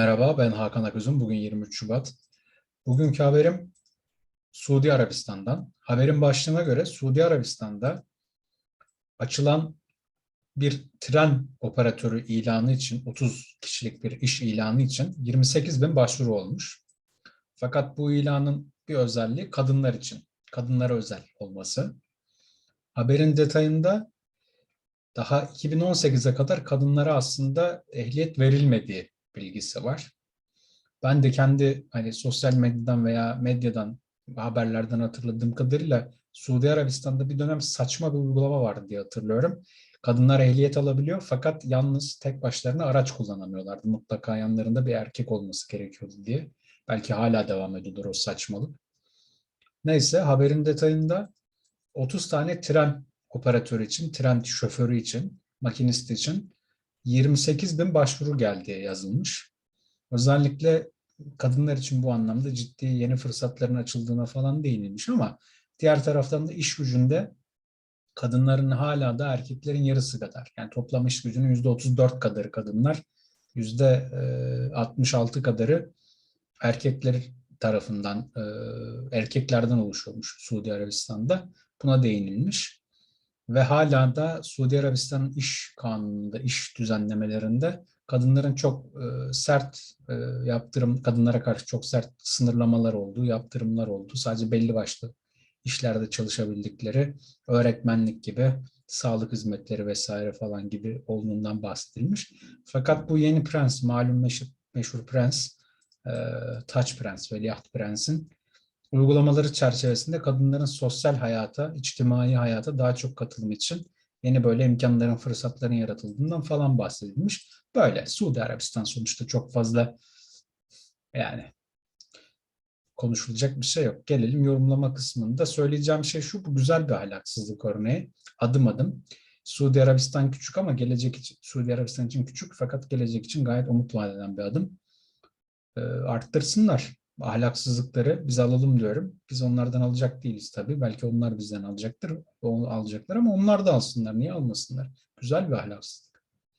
Merhaba, ben Hakan Aközüm. Bugün 23 Şubat. Bugünkü haberim Suudi Arabistan'dan. Haberin başlığına göre Suudi Arabistan'da açılan bir tren operatörü ilanı için, 30 kişilik bir iş ilanı için 28 bin başvuru olmuş. Fakat bu ilanın bir özelliği kadınlar için, kadınlara özel olması. Haberin detayında daha 2018'e kadar kadınlara aslında ehliyet verilmediği bilgisi var. Ben de kendi hani sosyal medyadan veya medyadan haberlerden hatırladığım kadarıyla Suudi Arabistan'da bir dönem saçma bir uygulama vardı diye hatırlıyorum. Kadınlar ehliyet alabiliyor fakat yalnız tek başlarına araç kullanamıyorlardı. Mutlaka yanlarında bir erkek olması gerekiyordu diye. Belki hala devam ediyordur o saçmalık. Neyse haberin detayında 30 tane tren operatörü için, tren şoförü için, makinist için 28 bin başvuru geldiği yazılmış. Özellikle kadınlar için bu anlamda ciddi yeni fırsatların açıldığına falan değinilmiş ama diğer taraftan da iş gücünde kadınların hala da erkeklerin yarısı kadar. Yani toplam iş gücünün %34 kadarı kadınlar, %66 kadarı erkekler tarafından, erkeklerden oluşuyormuş Suudi Arabistan'da. Buna değinilmiş. Ve hala da Suudi Arabistan'ın iş kanununda, iş düzenlemelerinde kadınların çok e, sert e, yaptırım, kadınlara karşı çok sert sınırlamalar olduğu, yaptırımlar olduğu, sadece belli başlı işlerde çalışabildikleri, öğretmenlik gibi, sağlık hizmetleri vesaire falan gibi olduğundan bahsedilmiş. Fakat bu yeni prens, malum meşhur, meşhur prens, e, Taç Prens, Veliaht Prens'in uygulamaları çerçevesinde kadınların sosyal hayata, içtimai hayata daha çok katılım için yeni böyle imkanların, fırsatların yaratıldığından falan bahsedilmiş. Böyle Suudi Arabistan sonuçta çok fazla yani konuşulacak bir şey yok. Gelelim yorumlama kısmında. Söyleyeceğim şey şu, bu güzel bir ahlaksızlık örneği. Adım adım. Suudi Arabistan küçük ama gelecek için, Suudi Arabistan için küçük fakat gelecek için gayet umut vaat eden bir adım. E, arttırsınlar ahlaksızlıkları biz alalım diyorum. Biz onlardan alacak değiliz tabii. Belki onlar bizden alacaktır. Alacaklar ama onlar da alsınlar. Niye almasınlar? Güzel bir ahlaksızlık.